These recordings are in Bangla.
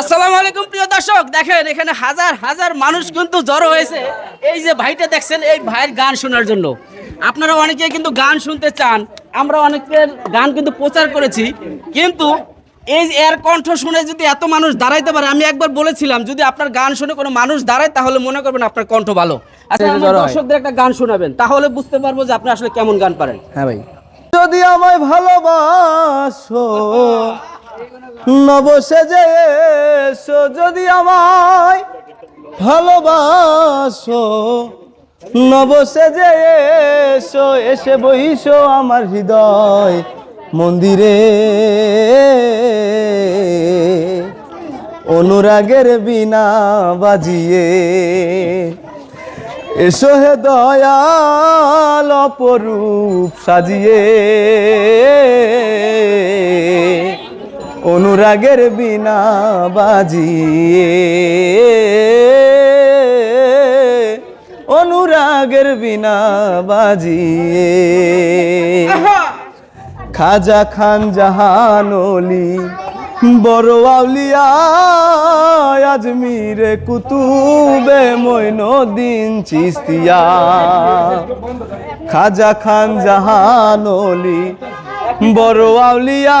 আসসালামু আলাইকুম প্রিয় দর্শক দেখেন এখানে হাজার হাজার মানুষ কিন্তু জড়ো হয়েছে। এই যে ভাইটা দেখছেন এই ভাইয়ের গান শোনার জন্য। আপনারা অনেকে কিন্তু গান শুনতে চান আমরা অনেকের গান কিন্তু প্রচার করেছি কিন্তু এই যে এর কণ্ঠ শুনে যদি এত মানুষ দাঁড়াইতে পারে আমি একবার বলেছিলাম যদি আপনার গান শুনে কোনো মানুষ দাঁড়ায় তাহলে মনে করবেন আপনার কণ্ঠ ভালো। আচ্ছা দর্শকদের একটা গান শোনাবেন তাহলে বুঝতে পারব যে আপনি আসলে কেমন গান পারেন। হ্যাঁ ভাই। যদি আমায় ভালোবাসো নবসে যে এসো যদি আমায় ভালোবাসো। নবসে যে এসো, এসে বইসো আমার হৃদয় মন্দিরে। অনুরাগের বিনা বাজিয়ে এসো হে দয়াল অপরূপ সাজিয়ে। অনুরাগের বিনা বাজিয়ে। অনুরাগের বিনা বাজিয়ে। খাজা খান জাহানলি বড় আউলিয়া আজমিরে কুতুবে মইনুদ্দিন চিস্তিয়া। খাজা খান জাহানলি বড় আউলিয়া,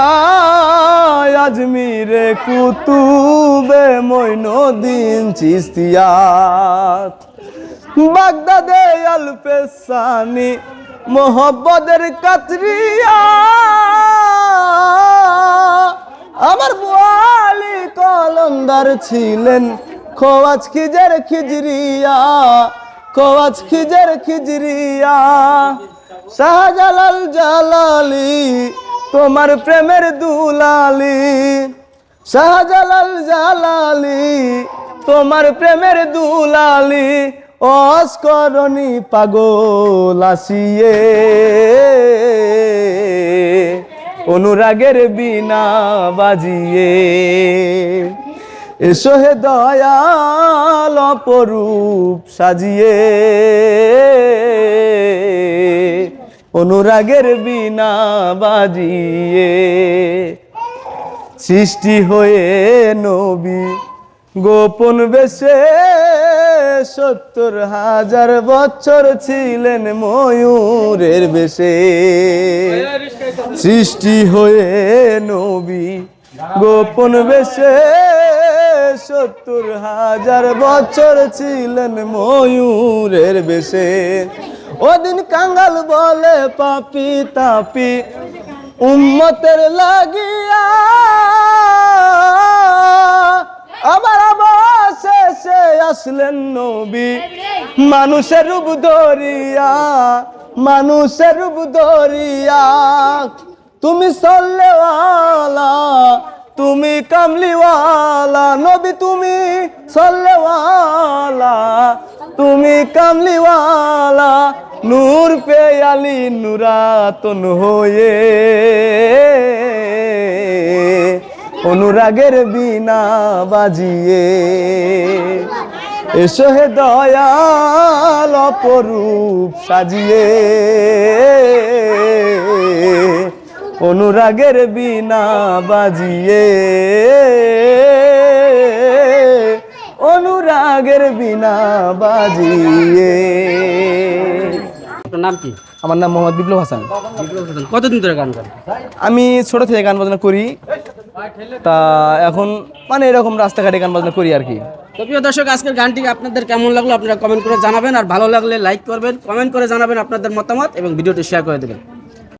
আজমিরে কুতুবে মইনুদ্দিন চিস্তিয়া বাগদাদে আলফেসানি মোহব্বতের কাতরিয়া। আমার বোয়ালি কলন্দার ছিলেন খোয়াজ খিজের খিজরিয়া, খোয়াজ খিজের খিজরিয়া। শাহজালাল জালালি, তোমার প্রেমের দুলালি। শাহজালাল জালালি, তোমার প্রেমের দুলালি, অস্করণী পাগল আসিয়ে। অনুরাগের বিনা বাজিয়ে। এসো হে দয়াল অপরূপ সাজিয়ে। অনুরাগের বিনা বাজিয়ে সৃষ্টি হয়ে নবী। গোপন বেশে সত্তর হাজার বছর ছিলেন ময়ূরের বেশে। সৃষ্টি হয়ে নবী। গোপন বেশে সত্তর হাজার বছর ছিলেন ময়ূরের বেশে। ওদিন কাঙ্গাল বলে পাপি তাপি, উম্মতের লাগিয়া। আবার আবার শেষে আসলেন নবী। মানুষের রূপ ধরিয়া, মানুষের রূপ ধরিয়া। তুমি সল্লেওয়ালা, তুমি কামলিওয়ালা। নবী, তুমি সল্লেওয়ালা, তুমি কামলিওয়ালা। নূর পেয়ালি নুরাতন হয়ে। অনুরাগের বিনা বাজিয়ে। এসো হে দয়াল অপরূপ সাজিয়ে। অনুরাগের বিনা বাজিয়ে। অনুরাগের বিনা বাজিয়ে। আপনার নাম কি? আমার নাম মোহাম্মদ বিপ্লব হাসান। বিপ্লব হোসেন। কতদিন ধরে গান করেন? আমি ছোট থেকে গান বাজনা করি। তা এখন মানে এরকম রাস্তাঘাটে গান বাজনা করি আর কি। তো প্রিয় দর্শক আজকের গানটি আপনাদের কেমন লাগল আপনারা কমেন্ট করে জানাবেন আর ভালো লাগলে লাইক করবেন কমেন্ট করে জানাবেন আপনাদের মতামত এবং ভিডিওটি শেয়ার করে দেবেন।